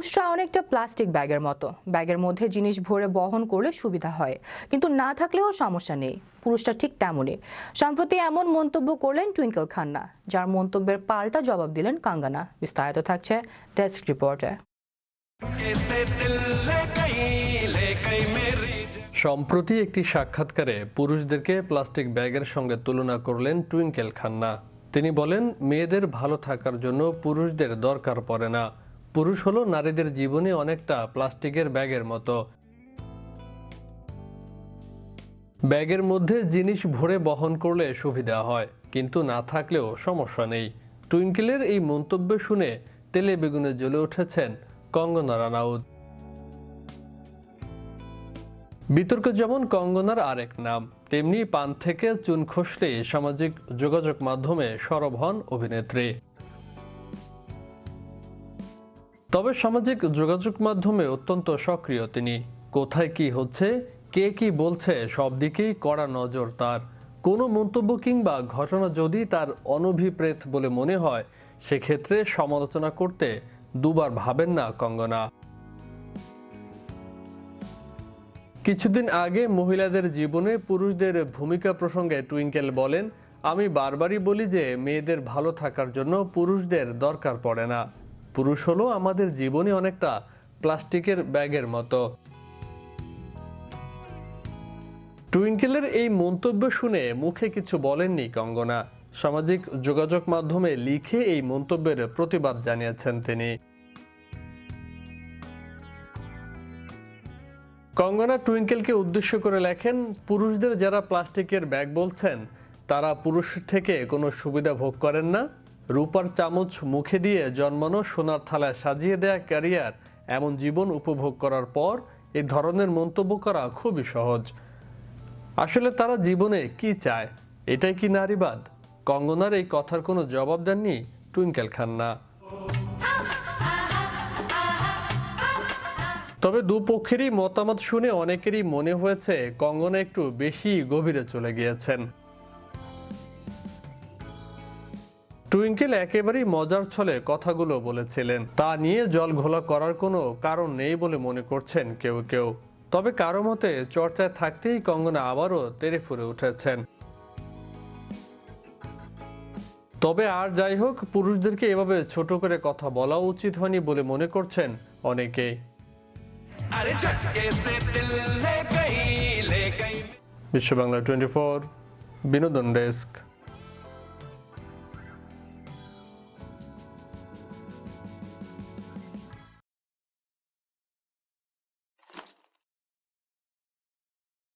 খুচরা অনেকটা প্লাস্টিক ব্যাগের মতো। ব্যাগের মধ্যে জিনিস ভরে বহন করলে সুবিধা হয়। কিন্তু না থাকলেও সমস্যা নেই। পুরুষটা ঠিক তেমনই। সম্প্রতি এমন মন্তব্য করলেন টুইঙ্কল খান্না, যার মন্তব্যের পাল্টা জবাব দিলেন কাঙ্গানা। বিস্তারিত থাকছে ডেস্ক রিপোর্টে সম্প্রতি একটি সাক্ষাৎকারে পুরুষদেরকে প্লাস্টিক ব্যাগের সঙ্গে তুলনা করলেন টুইঙ্কেল খান্না। তিনি বলেন, মেয়েদের ভালো থাকার জন্য পুরুষদের দরকার পড়ে না। পুরুষ হলো নারীদের জীবনে অনেকটা প্লাস্টিকের ব্যাগের মতো। ব্যাগের মধ্যে জিনিস ভরে বহন করলে সুবিধা হয়, কিন্তু না থাকলেও সমস্যা নেই। টুইঙ্কেলের এই মন্তব্য শুনে তেলে বেগুনে জ্বলে উঠেছেন কঙ্গনা রানাউত বিতর্ক যেমন কঙ্গনার আরেক নাম, তেমনি পান থেকে চুন খসলে সামাজিক যোগাযোগ মাধ্যমে সরব হন অভিনেত্রী। তবে সামাজিক যোগাযোগ মাধ্যমে অত্যন্ত সক্রিয় তিনি। কোথায় কি হচ্ছে, কে কি বলছে, সব দিকেই কড়া নজর তার। কোনো মন্তব্য কিংবা ঘটনা যদি তার অনভিপ্রেত বলে মনে হয়, সেক্ষেত্রে সমালোচনা করতে দুবার ভাবেন না কঙ্গনা। কিছুদিন আগে মহিলাদের জীবনে পুরুষদের ভূমিকা প্রসঙ্গে টুইঙ্কেল বলেন, আমি বারবারই বলি যে, মেয়েদের ভালো থাকার জন্য পুরুষদের দরকার পড়ে না। পুরুষ হলো আমাদের জীবনে অনেকটা প্লাস্টিকের ব্যাগের মতো। টুইঙ্কেলের এই মন্তব্য শুনে মুখে কিছু বলেননি কঙ্গনা। সামাজিক যোগাযোগ মাধ্যমে লিখে এই মন্তব্যের প্রতিবাদ জানিয়েছেন তিনি। কঙ্গনা টুইঙ্কেলকে উদ্দেশ্য করে লেখেন, পুরুষদের যারা প্লাস্টিকের ব্যাগ বলছেন, তারা পুরুষ থেকে কোনো সুবিধা ভোগ করেন না। রূপার চামচ মুখে দিয়ে জন্মানো সোনার থালায় সাজিয়ে দেয়া ক্যারিয়ার, এমন জীবন উপভোগ করার পর এই ধরনের মন্তব্য করা খুবই সহজ। আসলে তারা জীবনে কি চায়, এটাই কি নারীবাদ? কঙ্গনার এই কথার কোনো জবাব দেননি টুইঙ্কেল খান্না। তবে দুপক্ষেরই মতামত শুনে অনেকেরই মনে হয়েছে, কঙ্গনা একটু বেশি গভীরে চলে গিয়েছেন। টুইঙ্কেল একেবারেই মজার ছলে কথাগুলো বলেছিলেন। তা নিয়ে জল ঘোলা করার কোনো কারণ নেই বলে মনে করছেন কেউ কেউ। তবে কারও মতে চর্চায় থাকতেই কঙ্গনা আবারও তেরে ফুরে উঠেছেন। তবে আর যাই হোক পুরুষদেরকে এভাবে ছোট করে কথা বলা উচিত হয়নি বলে মনে করছেন অনেকেই। বিশ্ব বাংলা টোয়েন্টি ফোর বিনোদন ডেস্ক।